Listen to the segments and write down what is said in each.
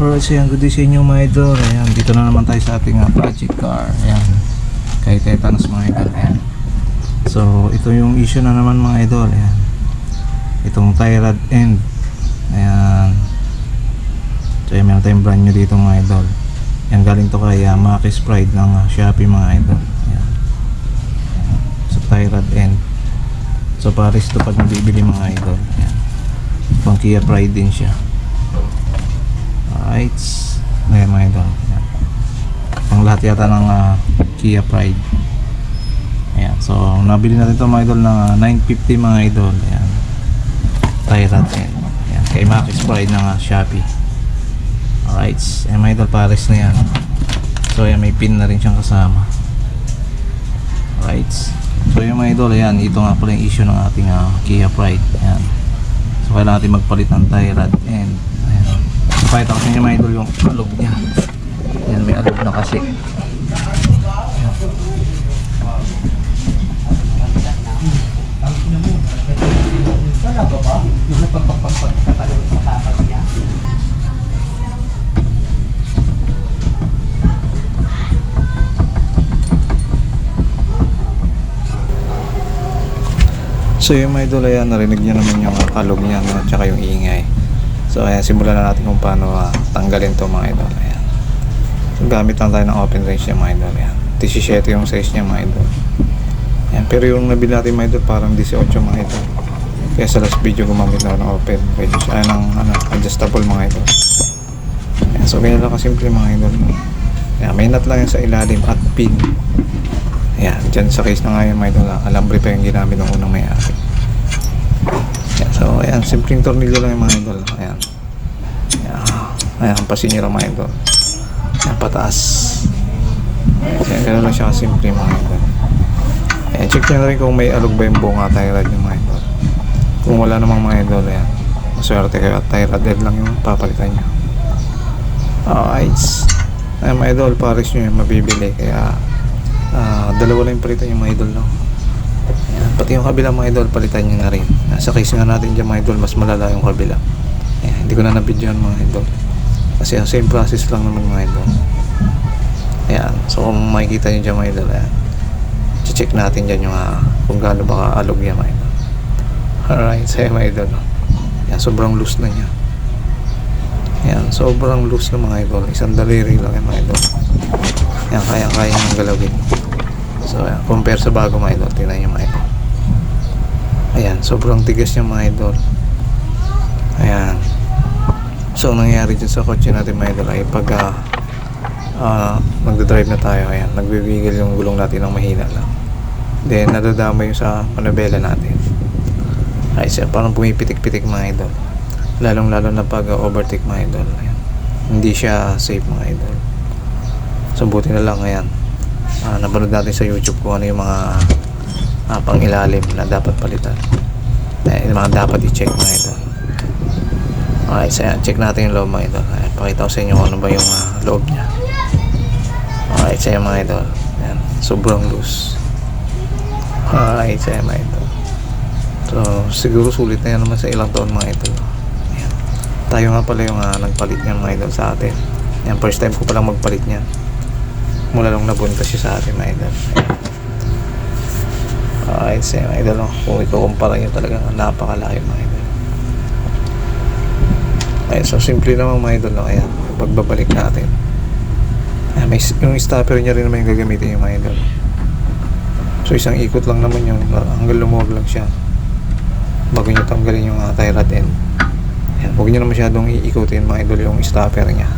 Alright, so yan, good day sa inyo mga idol. Ayan, dito na naman tayo sa ating uh, project car. Ayan, kay Tetanos mga idol. Ayan. So, ito yung issue na naman mga idol. Ayan. Itong tie rod end. Ayan. So, yan, meron tayong brand new dito mga idol. Yan, galing to kay uh, Makis Pride ng uh, Shopee mga idol. Ayan. So, tie rod end. So, pares to pag nabibili mga idol. Ayan. Pang Kia Pride din siya. Alright. Ayan mga idol. Ayan. Pang lahat yata ng ah, Kia Pride. Ayan. So, nabili natin ito mga idol ng ah, 950 mga idol. Ayan. Tyrant. Ayan. Ayan. Kay Makis Pride ng ah, Shopee. Alright. Ayan mga idol. Pares na yan. So, ayan. May pin na rin siyang kasama. Alright. So, yung mga idol. Ayan. Ito nga pala yung issue ng ating ah, Kia Pride. Ayan. So, kailangan natin magpalit ng tie rod and. Pakita ko sa inyo mga idol yung alog niya. Ayan, may alog na kasi. So yung mga idol, ayan, narinig niya naman yung alog niya no? tsaka yung ingay. So ayan, simulan na natin kung paano ah, tanggalin to mga idol. Ayan. So gamit lang tayo ng open range niya mga idol. Ayan. 17 yung size niya mga idol. Ayan. Pero yung nabili natin mga idol, parang 18 mga idol. Kaya sa last video gumamit na ng open range. Ayan ng ano, adjustable mga idol. Ayan. So ganyan lang kasimple mga idol. Ayan, may nut lang yan sa ilalim at pin. Ayan, dyan sa case na nga yun mga idol. ah, Alambre pa yung ginamit ng unang may-ari. So ayan, simpleng tornilyo lang yung mga idol. Ayan. Ayan, ayan pasinyera mga idol. Ayan, pataas. Ayan, ganun lang siya kasimple mga idol. Ayan, check nyo na rin kung may alog ba yung buong uh, tie rod yung mga idol. Kung wala namang mga idol, ayan. Maswerte kayo at tie rod lang yung papalitan nyo. Alright. Ayan mga idol, pares nyo yung mabibili. Kaya, ah, dalawa lang yung palitan yung mga idol, no? Yung kabila mga idol, palitan nyo na rin. Nasa case nga natin dyan mga idol, mas malala yung kabila. Ayan, hindi ko na nabidyoan mga idol. Kasi ang same process lang naman mga idol. Ayan, so kung makikita nyo dyan mga idol, ayan. check natin dyan yung ah, kung gaano baka alog yan mga idol. Alright, sa'yo mga idol. Ayan, sobrang loose na niya. Ayan, sobrang loose na mga idol. Isang daliri lang yan mga idol. Ayan, kaya-kaya nang galawin. So, ayan, compare sa bago mga idol. Tingnan nyo mga idol. Ayan, sobrang tigas niya mga idol. Ayan. So, ang nangyayari dyan sa kotse natin mga idol ay pag ah, ah, magdadrive na tayo, ayan, nagbibigil yung gulong natin ng mahina lang. Then, nadadama yung sa panabela natin. Ay, siya, parang pumipitik-pitik mga idol. Lalong-lalo na pag ah, overtake mga idol. Ayan. Hindi siya safe mga idol. So, buti na lang, ayan. Ah, napanood natin sa YouTube kung ano yung mga ah, pangilalim na dapat palitan. Eh, mga dapat i-check mga idol. Okay, so ayan, check natin yung loob mga idol. Ayan, pakita ko sa inyo ano ba yung ah, loob niya. Okay, so ayan mga idol. Ayan, sobrang loose. Okay, so ayan mga idol. So, siguro sulit na yan naman sa ilang taon mga idol. Ayan. Tayo nga pala yung ah, nagpalit niyan mga idol sa atin. Ayan, first time ko palang magpalit niyan. Mula nung nabunta siya sa atin mga idol. Ayan. Alright, so mga idol, kung ikukumpara nyo talaga, napakalaki mga idol. Ayan, so simple naman mga idol, no? Ayan, pagbabalik natin. Ayan, may, yung stopper niya rin naman yung gagamitin yung mga idol. So isang ikot lang naman yun, hanggang lumuwag lang siya. Bago nyo tanggalin yung uh, tie rod end. Ayan, huwag nyo na masyadong iikutin mga idol yung stopper niya.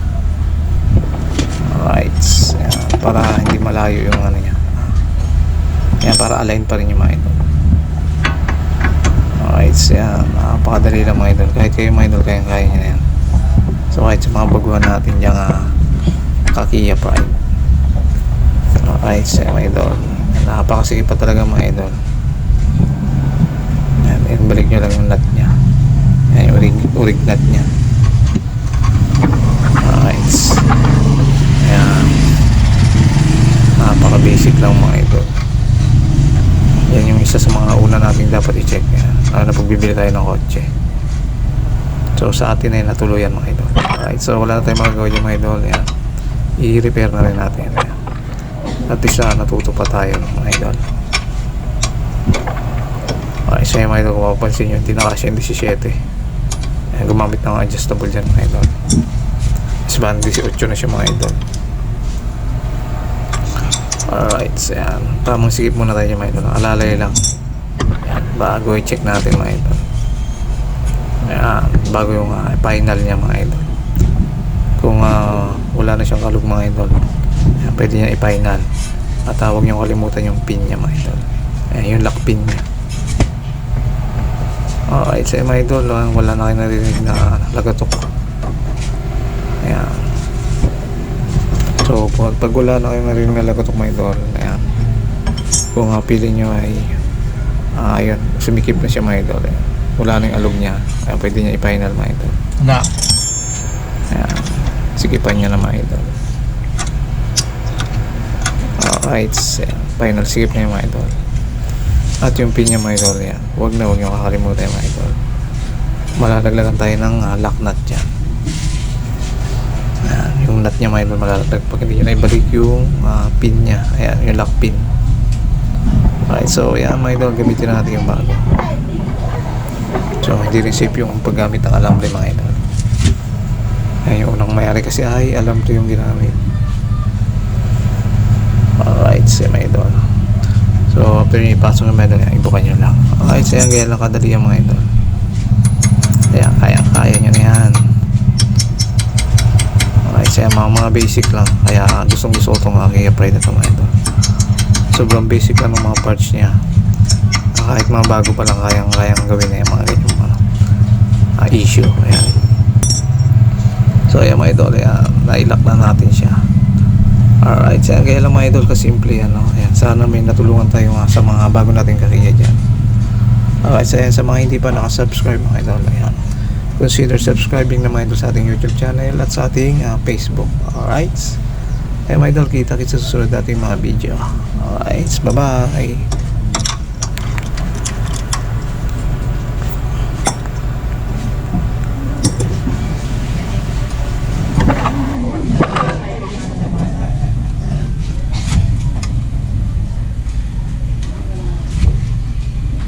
Alright, ayan, para hindi malayo yung ano niya. Ayan, para align pa rin yung mga idol. Alright, so yan. Napakadali lang mga idol. Kahit kayo mga idol, kayang-kaya nyo na yan. So kahit sa mga baguhan natin dyan uh, kakiya pride. Alright, so yan, mga idol. Napakasige pa talaga mga idol. Yan, yan, balik nyo lang yung nut niya. Yan, yung urig, urig nut niya. Alright. Ayan. Napaka-basic lang mga idol. Yan isa sa mga una nating dapat i-check. Yan. Lalo na pag bibili tayo ng kotse. So sa atin ay natuluyan mga idol. Alright, so wala na tayong magagawa yung mga idol. Yan. I-repair na rin natin. Yan. At least na natuto pa tayo mga idol. Okay, so yung mga idol, kung mapapansin nyo, hindi nakasya yung 17. Ayan, gumamit ng adjustable dyan mga idol. Ba, 18 na siya mga idol. Alright, so yan. Tamang sikip muna tayo mga idol. Alalay lang. Yan, bago i-check natin mga idol. Ayan, bago yung ah, final niya mga idol. Kung ah, wala na siyang kalug mga idol, ayan, pwede niya i-final. At ah, huwag niyo kalimutan yung pin niya mga idol. Ayan, yung lock pin niya. Alright, so mga idol, wala na kayo narinig na lagatok. Ayan. So, pag, wala na kayo narinig na lagatok mga idol, ayan. Kung uh, pili nyo ay, ah, ayun, sumikip na siya mga idol. Ayan. Wala na yung alog niya. Ayan, pwede niya i-final mga idol. Na. Ayan. Sikipan niya na mga idol. Alright. Ayan. Final sikip na yung mga idol. At yung pin niya mga idol. Yan. Huwag na huwag niyo kakalimutan yung mga idol. Malalaglagan tayo ng uh, lock nut dyan. Ayan. Yung nut niya mga idol malalaglag. Pag hindi niya ibalik yung ah, pin niya. Ayan. Yung lock pin. Alright. So yan mga idol. Gamitin na natin yung bago. So hindi rin safe yung paggamit ng alambre mga idol. Ay, yung unang mayari kasi ay alam to yung ginamit. Alright, si mga idol. So, after nyo ipasok ng medal, ibukan nyo lang. Alright, so yan, gaya lang kadali yung mga idol. Ayan, kaya, kaya nyo na yan. Alright, so yan, mga, mga basic lang. Kaya gustong gusto ko itong aking apply na ito mga idol. Sobrang basic lang ng mga parts niya. Kahit mga bago pa lang, kayang, kayang gawin na yung mga ganyan mga ah, issue. Ayan. So ayan mga idol, ayan, nailock na natin siya. Alright, so kaya lang mga idol kasimple yan, no? Ayan, sana may natulungan tayo nga sa mga bago nating kariya dyan. Alright, so ayan, sa mga hindi pa nakasubscribe mga idol, ayan. Consider subscribing na mga idol sa ating YouTube channel at sa ating ah, Facebook. Alright. Ayan mga idol, kita-kita sa susunod nating mga video. Alright, bye-bye.